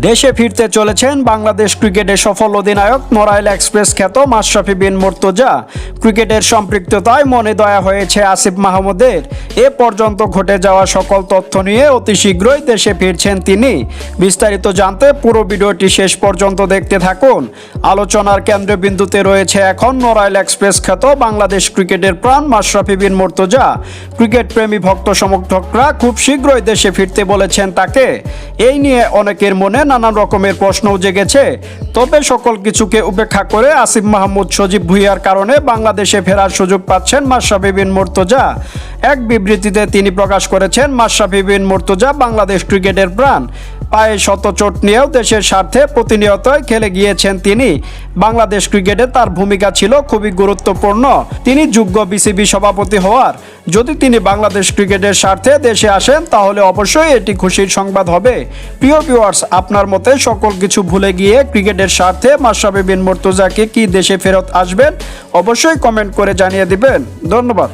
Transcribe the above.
দেশে ফিরতে চলেছেন বাংলাদেশ ক্রিকেটে সফল অধিনায়ক নড়াইল এক্সপ্রেস খ্যাত মাশরাফি বিন মুর্তজা। ক্রিকেটের সম্পৃক্ততায় মনে দয়া হয়েছে আসিফ মাহমুদের। এ পর্যন্ত ঘটে যাওয়া সকল তথ্য নিয়ে অতি শীঘ্রই দেশে ফিরছেন তিনি। বিস্তারিত জানতে পুরো ভিডিওটি শেষ পর্যন্ত দেখতে থাকুন। আলোচনার কেন্দ্রবিন্দুতে রয়েছে এখন নড়াইল এক্সপ্রেস খ্যাত বাংলাদেশ ক্রিকেটের প্রাণ মাশরাফি বিন মুর্তজা। ক্রিকেট প্রেমী ভক্ত সমর্থকরা খুব শীঘ্রই দেশে ফিরতে বলেছেন তাকে। এই নিয়ে অনেকের মনে নানান রকমের প্রশ্নও জেগেছে। তবে সকল কিছুকে উপেক্ষা করে আসিফ মাহমুদ সজীব ভুইয়ার কারণে বাংলাদেশে ফেরার সুযোগ পাচ্ছেন মাশরাফি বিন মুর্তজা। এক বিবৃতিতে তিনি প্রকাশ করেছেন, মাশরাফি বিন মুর্তজা বাংলাদেশ ক্রিকেটের প্রাণ। পায়ে শত চোট নিয়েও দেশের স্বার্থে প্রতিনিয়তই খেলে গিয়েছেন তিনি। বাংলাদেশ ক্রিকেটে তার ভূমিকা ছিল খুবই গুরুত্বপূর্ণ। তিনি যোগ্য বিসিবি সভাপতি হওয়ার যদি তিনি বাংলাদেশ ক্রিকেটের স্বার্থে দেশে আসেন, তাহলে অবশ্যই এটি খুশির সংবাদ হবে। প্রিয় ভিউয়ার্স আপনার মতে সকল কিছু ভুলে গিয়ে ক্রিকেটের স্বার্থে মাসাবি বিন মুর্তজাকে কি দেশে ফেরত আসবেন? অবশ্যই কমেন্ট করে জানিয়ে দিবেন। ধন্যবাদ।